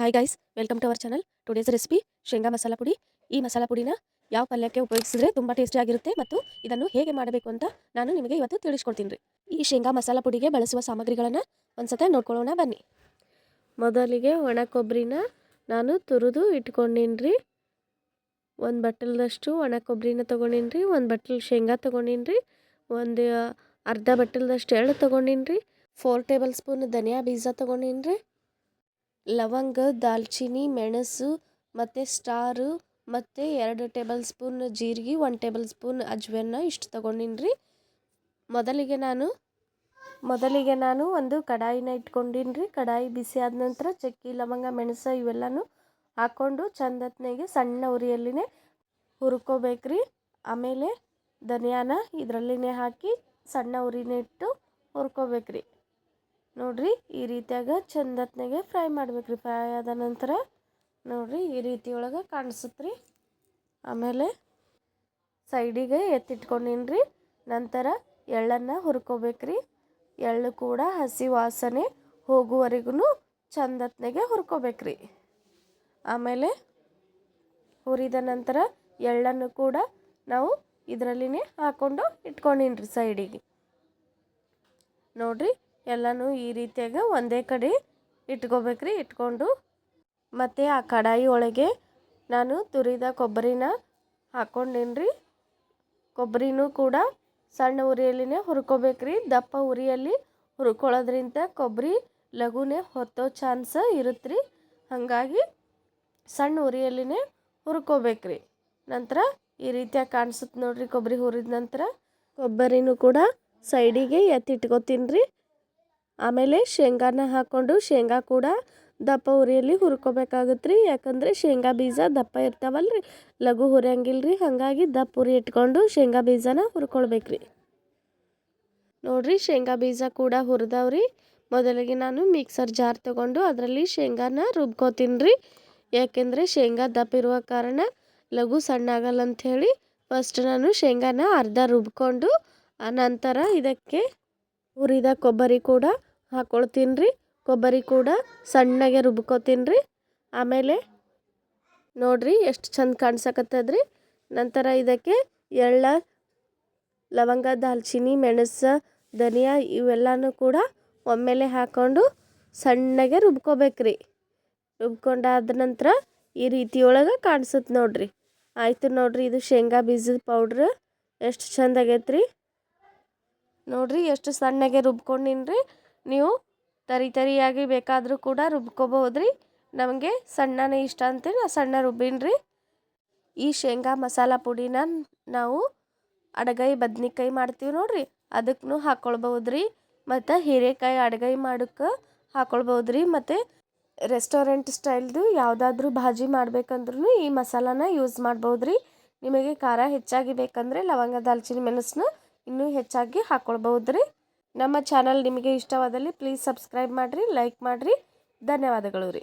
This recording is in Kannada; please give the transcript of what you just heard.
Hi guys welcome to our channel today's recipe ಶೇಂಗಾ ಮಸಾಲ ಪುಡಿ. ಈ ಮಸಾಲ ಪುಡಿನ ಯಾವ ಪಲ್ಯಕ್ಕೆ ಉಪಯೋಗಿಸಿದ್ರೆ ತುಂಬ ಟೇಸ್ಟಿಯಾಗಿರುತ್ತೆ ಮತ್ತು ಇದನ್ನು ಹೇಗೆ ಮಾಡಬೇಕು ಅಂತ ನಾನು ನಿಮಗೆ ಇವತ್ತು ತಿಳಿಸ್ಕೊಡ್ತೀನಿ ಈ ಶೇಂಗಾ ಮಸಾಲ ಪುಡಿಗೆ ಬಳಸುವ ಸಾಮಗ್ರಿಗಳನ್ನು ಒಂದ್ಸತ ನೋಡ್ಕೊಳ್ಳೋಣ ಬನ್ನಿ. ಮೊದಲಿಗೆ ಒಣ ಕೊಬ್ಬರಿನ ನಾನು ತುರಿದು ಇಟ್ಕೊಂಡಿನ್ರಿ ಒಂದು ಬಟ್ಟಲದಷ್ಟು ಒಣ ಕೊಬ್ಬರಿನ ತೊಗೊಂಡಿನ್ರಿ ಒಂದು ಬಟ್ಟಲ್ ಶೇಂಗಾ ತೊಗೊಂಡಿನ್ರಿ ಒಂದು ಅರ್ಧ ಬಟ್ಟಲದಷ್ಟು ಎಳ್ಳು ತೊಗೊಂಡಿನ್ರಿ ಫೋರ್ ಟೇಬಲ್ ಸ್ಪೂನ್ ಧನಿಯಾ ಬೀಜ ತೊಗೊಂಡೀನಿ ರೀ ಲವಂಗ, ದಾಲ್ಚಿನ್ನಿ, ಮೆಣಸು ಮತ್ತು ಸ್ಟಾರು ಮತ್ತು ಎರಡು ಟೇಬಲ್ ಸ್ಪೂನ್ ಜೀರಿಗೆ, ಒಂದು ಟೇಬಲ್ ಸ್ಪೂನ್ ಅಜ್ವನ್ನ ಇಷ್ಟು ತೊಗೊಂಡಿನಿ ರೀ. ಮೊದಲಿಗೆ ನಾನು ಮೊದಲಿಗೆ ನಾನು ಒಂದು ಕಡಾಯಿನ ಇಟ್ಕೊಂಡಿನಿ ರೀ. ಕಡಾಯಿ ಬಿಸಿ ಆದ ನಂತರ ಚಕ್ಕಿ, ಲವಂಗ, ಮೆಣಸು ಇವೆಲ್ಲನೂ ಹಾಕ್ಕೊಂಡು ಚಂದತ್ನಾಗೆ ಸಣ್ಣ ಉರಿಯಲ್ಲಿನೇ ಹುರ್ಕೋಬೇಕ್ರಿ ಆಮೇಲೆ ಧನಿಯಾನ ಇದರಲ್ಲಿನೇ ಹಾಕಿ ಸಣ್ಣ ಉರಿನೇ ಇಟ್ಟು ಹುರ್ಕೋಬೇಕ್ರಿ ನೋಡ್ರಿ, ಈ ರೀತಿಯಾಗ ಚಂದತ್ನಾಗೆ ಫ್ರೈ ಮಾಡ್ಬೇಕ್ರಿ. ಫ್ರೈ ಆದ ನಂತರ ನೋಡ್ರಿ, ಈ ರೀತಿ ಒಳಗೆ ಕಾಣಿಸುತ್ತೆ ರೀ ಆಮೇಲೆ ಸೈಡಿಗೆ ಎತ್ತಿಟ್ಕೊಂಡಿನ್ರಿ. ರೀ ನಂತರ ಎಳ್ಳನ್ನು ಹುರ್ಕೋಬೇಕ್ರಿ. ಎಳ್ಳು ಕೂಡ ಹಸಿ ವಾಸನೆ ಹೋಗುವರೆಗೂ ಚಂದತ್ನಾಗೆ ಹುರ್ಕೋಬೇಕ್ರಿ. ಆಮೇಲೆ ಹುರಿದ ನಂತರ ಎಳ್ಳನ್ನು ಕೂಡ ನಾವು ಇದರಲ್ಲಿನೇ ಹಾಕ್ಕೊಂಡು ಇಟ್ಕೊಂಡಿನ್ರಿ ಸೈಡಿಗೆ. ನೋಡ್ರಿ ಎಲ್ಲನೂ ಈ ರೀತಿಯಾಗ ಒಂದೇ ಕಡೆ ಇಟ್ಕೋಬೇಕ್ರಿ, ಇಟ್ಕೊಂಡು. ಮತ್ತು ಆ ಕಡಾಯಿ ಒಳಗೆ ನಾನು ತುರಿದ ಕೊಬ್ಬರಿನ ಹಾಕ್ಕೊಂಡೇನ್ರಿ ಕೊಬ್ಬರಿನೂ ಕೂಡ ಸಣ್ಣ ಉರಿಯಲ್ಲಿನೇ ಹುರ್ಕೋಬೇಕ್ರಿ. ದಪ್ಪ ಉರಿಯಲ್ಲಿ ಹುರ್ಕೊಳ್ಳೋದ್ರಿಂದ ಕೊಬ್ಬರಿ ಲಘುನೇ ಹೊತ್ತೋ ಚಾನ್ಸ ಇರುತ್ತೆ ರೀ ಹಾಗಾಗಿ ಸಣ್ಣ ಉರಿಯಲ್ಲಿನೇ ಹುರ್ಕೋಬೇಕ್ರಿ. ನಂತರ ಈ ರೀತಿಯಾಗಿ ಕಾಣಿಸುತ್ತೆ ನೋಡ್ರಿ ಕೊಬ್ಬರಿ ಹುರಿದ ನಂತರ. ಕೊಬ್ಬರಿನೂ ಕೂಡ ಸೈಡಿಗೆ ಎತ್ತಿಟ್ಕೋತೀನಿ ರೀ ಆಮೇಲೆ ಶೇಂಗಾನ ಹಾಕ್ಕೊಂಡು ಶೇಂಗಾ ಕೂಡ ದಪ್ಪ ಉರಿಯಲ್ಲಿ ಹುರ್ಕೋಬೇಕಾಗುತ್ತೆ ರೀ ಯಾಕಂದರೆ ಶೇಂಗಾ ಬೀಜ ದಪ್ಪ ಇರ್ತಾವಲ್ಲ ರೀ ಲಘು ಹುರಿಯಂಗಿಲ್ಲ ರೀ ಹಾಗಾಗಿ ದಪ್ಪ ಉರಿ ಇಟ್ಕೊಂಡು ಶೇಂಗಾ ಬೀಜನ ಹುರ್ಕೊಳ್ಬೇಕು ರೀ ನೋಡಿರಿ, ಶೇಂಗಾ ಬೀಜ ಕೂಡ ಹುರಿದವ್ರಿ. ಮೊದಲಿಗೆ ನಾನು ಮಿಕ್ಸರ್ ಜಾರ್ ತೊಗೊಂಡು ಅದರಲ್ಲಿ ಶೇಂಗಾನ ರುಬ್ಕೋತೀನಿ ರೀ ಯಾಕೆಂದರೆ ಶೇಂಗಾ ದಪ್ಪ ಇರುವ ಕಾರಣ ಲಘು ಸಣ್ಣ ಆಗಲ್ಲ ಅಂಥೇಳಿ ಫಸ್ಟ್ ನಾನು ಶೇಂಗಾನ ಅರ್ಧ ರುಬ್ಕೊಂಡು ನಂತರ ಇದಕ್ಕೆ ಹುರಿದ ಕೊಬ್ಬರಿ ಕೂಡ ಹಾಕ್ಕೊಳ್ತೀನಿ ರೀ ಕೊಬ್ಬರಿ ಕೂಡ ಸಣ್ಣಗೆ ರುಬ್ಕೋತೀನಿ ರೀ ಆಮೇಲೆ ನೋಡ್ರಿ ಎಷ್ಟು ಚಂದ ಕಾಣಿಸಕತ್ತದ್ರಿ. ನಂತರ ಇದಕ್ಕೆ ಎಳ್ಳ, ಲವಂಗ, ದಾಲ್ಚಿನ್ನಿ, ಮೆಣಸು, ಧನಿಯಾ ಇವೆಲ್ಲನೂ ಕೂಡ ಒಮ್ಮೆಲೆ ಹಾಕ್ಕೊಂಡು ಸಣ್ಣಗೆ ರುಬ್ಕೋಬೇಕ್ರಿ. ರುಬ್ಕೊಂಡಾದ ನಂತರ ಈ ರೀತಿಯೊಳಗೆ ಕಾಣಿಸುತ್ತೆ ನೋಡ್ರಿ. ಆಯಿತು ನೋಡ್ರಿ ಇದು ಶೇಂಗಾ ಬೀಜದ ಪೌಡ್ರ್. ಎಷ್ಟು ಚಂದ ಆಗೈತ್ರಿ. ನೋಡ್ರಿ ಎಷ್ಟು ಸಣ್ಣಗೆ ರುಬ್ಕೊಂಡಿನ್ರಿ. ನೀವು ತರಿ ತರಿಯಾಗಿ ಬೇಕಾದರೂ ಕೂಡ ರುಬ್ಕೋಬಹುದ್ರಿ. ನಮಗೆ ಸಣ್ಣನೇ ಇಷ್ಟ ಅಂತೀರಿ ನಾ ಸಣ್ಣ ರುಬ್ಬಿನ್ರಿ. ಈ ಶೇಂಗಾ ಮಸಾಲ ಪುಡಿನ ನಾವು ಅಡಗೈ ಬದ್ನಿಕಾಯಿ ಮಾಡ್ತೀವಿ ನೋಡ್ರಿ ಅದಕ್ಕೂ ಹಾಕ್ಕೊಳ್ಬಹುದ್ರಿ ಮತ್ತು ಹೀರೆಕಾಯಿ ಅಡಗೈ ಮಾಡೋಕ್ಕೆ ಹಾಕ್ಕೊಳ್ಬಹುದ್ರಿ ಮತ್ತು ರೆಸ್ಟೋರೆಂಟ್ ಸ್ಟೈಲ್ದು ಯಾವುದಾದ್ರೂ ಭಾಜಿ ಮಾಡ್ಬೇಕಂದ್ರೂ ಈ ಮಸಾಲಾನ ಯೂಸ್ ಮಾಡ್ಬೋದ್ರಿ ನಿಮಗೆ ಖಾರ ಹೆಚ್ಚಾಗಿ ಬೇಕಂದರೆ ಲವಂಗ, ದಾಲ್ಚಿನ್ನಿ ಮೆಣಸನ್ನ ಇನ್ನೂ ಹೆಚ್ಚಾಗಿ ಹಾಕ್ಕೊಳ್ಬಹುದ್ರಿ ನಮ್ಮ ಚಾನಲ್ ನಿಮಗೆ ಇಷ್ಟವಾದಲ್ಲಿ ಪ್ಲೀಸ್ ಸಬ್ಸ್ಕ್ರೈಬ್ ಮಾಡಿರಿ ಲೈಕ್ ಮಾಡಿರಿ. ಧನ್ಯವಾದಗಳು ರೀ.